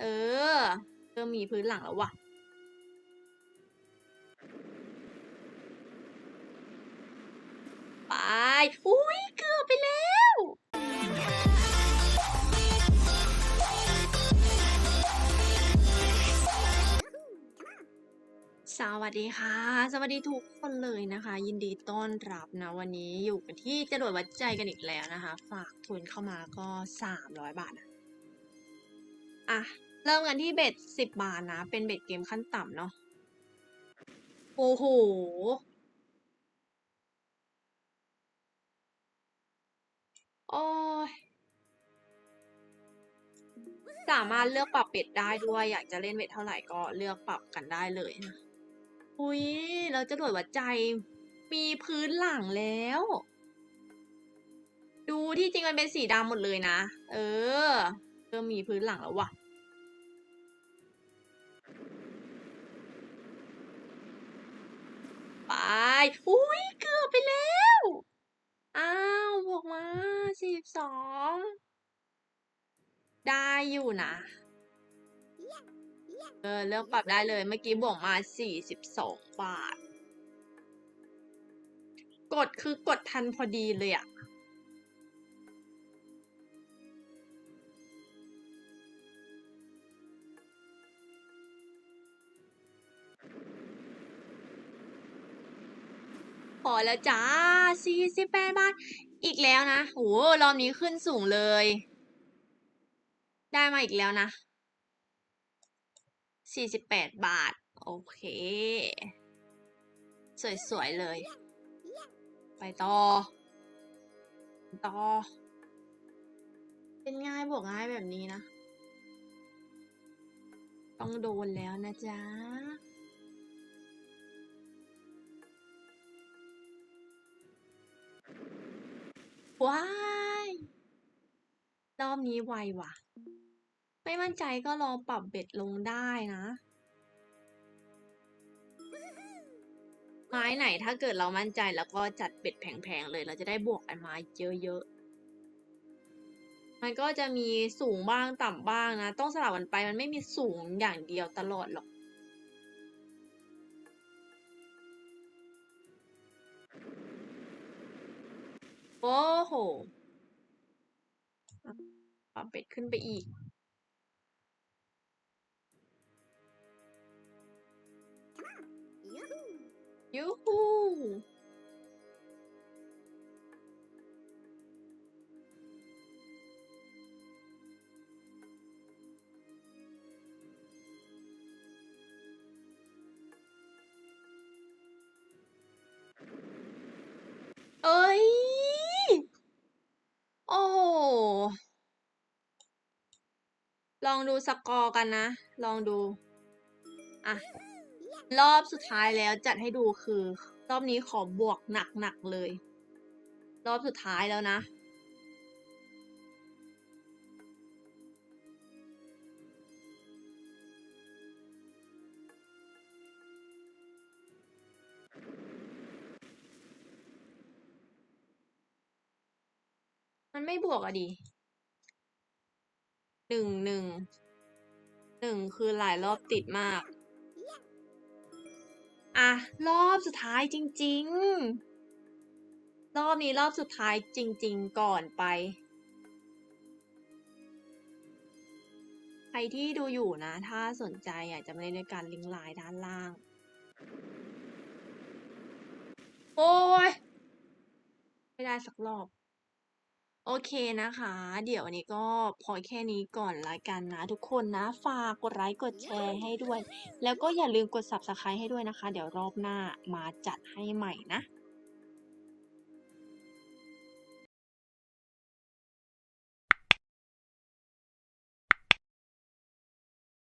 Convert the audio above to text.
เออเริ่มมีพื้นหลังแล้วว่ะไปอุ้ยเกือบไปแล้วสวัสดีค่ะ สวัสดีทุกคนเลยนะคะ ยินดีต้อนรับนะวันนี้อยู่กันที่จรวดวัดใจกันอีกแล้วนะคะ ฝากทุนเข้ามาก็สามร้อยบาทนะอะ เริ่มกันที่เบ็ดสิบบาทนะ เป็นเบ็ดเกมขั้นต่ำเนาะ โอ้โห โอ้ย สามารถเลือกปรับเบ็ดได้ด้วย อยากจะเล่นเบ็ดเท่าไหร่ก็เลือกปรับกันได้เลยนะอุ้ย เราจะโดดวัดใจ มีพื้นหลังแล้ว ดูที่จริงมันเป็นสีดำหมดเลยนะ เออ เริ่มมีพื้นหลังแล้วว่ะ อุ้ยเกือบไปแล้ว อ้าวบวกมาสี่สิบสอง ได้อยู่นะเออเริ่มปรับได้เลยเมื่อกี้บวกมาสี่สิบสองบาท กดคือกดทันพอดีเลยอะ พอแล้วจ้าสี่สิบแปดบาท อีกแล้วนะโหรอบนี้ขึ้นสูงเลย ได้มาอีกแล้วนะสี่สิบแปดบาท โอเค สวย ๆ เลย ไปต่อ ต่อ เป็นง่ายบวกง่ายแบบนี้นะ ต้องโดนแล้วนะจ๊ะ ว้ายรอบนี้ไวว่ะ ไม่มั่นใจก็ลองปรับเบ็ดลงได้นะ ไม้ไหนถ้าเกิดเรามั่นใจแล้วก็จัดเบ็ดแพงๆเลยเราจะได้บวกกันมาเยอะๆ มันก็จะมีสูงบ้างต่ำบ้างนะ ต้องสลับกันไปมันไม่มีสูงอย่างเดียวตลอดหรอก โอ้โหปรับเป็ดขึ้นไปอีก องดูสกอร์กันนะ ลองดู อะ รอบสุดท้ายแล้วจัดให้ดูคือ รอบนี้ขอบวกหนักๆเลย รอบสุดท้ายแล้วนะมันไม่บวกอะดิ หนึ่งหนึ่งหนึ่งคือหลายรอบติดมาก อะ รอบสุดท้ายจริง ๆ รอบนี้รอบสุดท้ายจริง ๆ ก่อนไป ใครที่ดูอยู่นะ ถ้าสนใจอยากจะมาเล่นด้วยกันลิงก์ไลน์ด้านล่าง โอ้ย ไม่ได้สักรอบ โอเคนะคะ เดี๋ยววันนี้ก็พอแค่นี้ก่อนละกันนะทุกคนนะ ฝากกดไลค์กดแชร์ให้ด้วย แล้วก็อย่าลืมกด subscribe ให้ด้วยนะคะ เดี๋ยวรอบหน้ามาจัดให้ใหม่นะ